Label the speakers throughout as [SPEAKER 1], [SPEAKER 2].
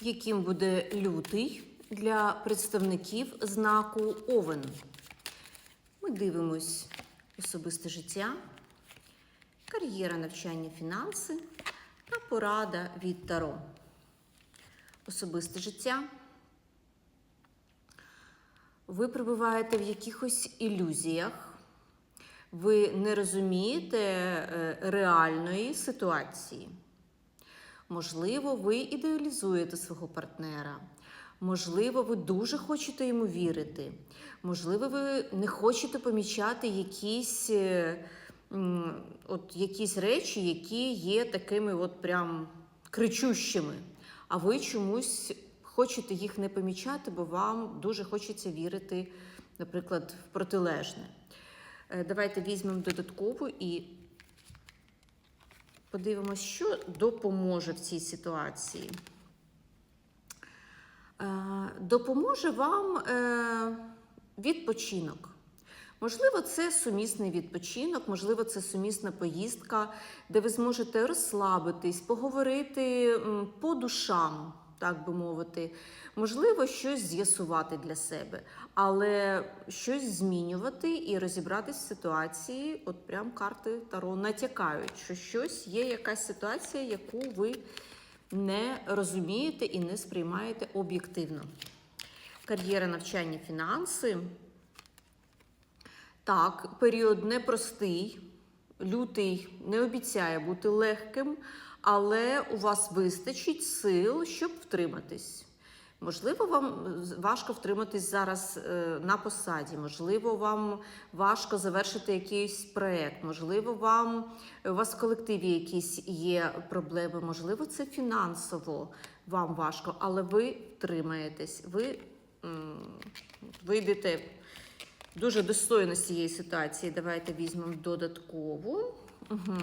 [SPEAKER 1] яким буде лютий для представників знаку Овен. Ми дивимось особисте життя, кар'єра, навчання, фінанси та порада від Таро. Особисте життя. Ви перебуваєте в якихось ілюзіях, ви не розумієте е, реальної ситуації. Можливо, ви ідеалізуєте свого партнера. Можливо, ви дуже хочете йому вірити. Можливо, ви не хочете помічати якісь, е, от, якісь речі, які є такими от прям кричущими. А ви чомусь хочете їх не помічати, бо вам дуже хочеться вірити, наприклад, в протилежне. Е, Давайте візьмемо додаткову і подивимося, що допоможе в цій ситуації. Е, Допоможе вам е, відпочинок. Можливо, це сумісний відпочинок, можливо, це сумісна поїздка, де ви зможете розслабитись, поговорити по душам, так би мовити. Можливо, щось з'ясувати для себе, але щось змінювати і розібратись в ситуації. От прям карти Таро натякають, що щось є якась ситуація, яку ви не розумієте і не сприймаєте об'єктивно. Кар'єра навчання, фінанси. Так, період непростий, лютий не обіцяє бути легким, але у вас вистачить сил, щоб втриматись. Можливо, вам важко втриматись зараз е, на посаді, можливо, вам важко завершити якийсь проєкт, можливо, вам у вас в колективі якісь є проблеми, можливо, це фінансово вам важко, але ви втримаєтесь, ви вийдете дуже достойно з цієї ситуації. Давайте візьмемо додаткову. Угу.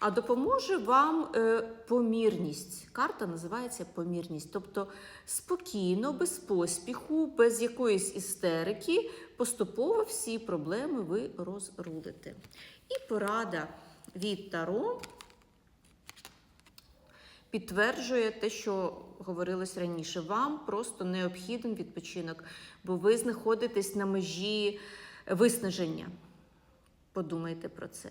[SPEAKER 1] А допоможе вам е, помірність. Карта називається помірність. Тобто спокійно, без поспіху, без якоїсь істерики, поступово всі проблеми ви розрулите. І порада від Таро підтверджує те, що говорилось раніше. Вам просто необхіден відпочинок, бо ви знаходитесь на межі виснаження. Подумайте про це.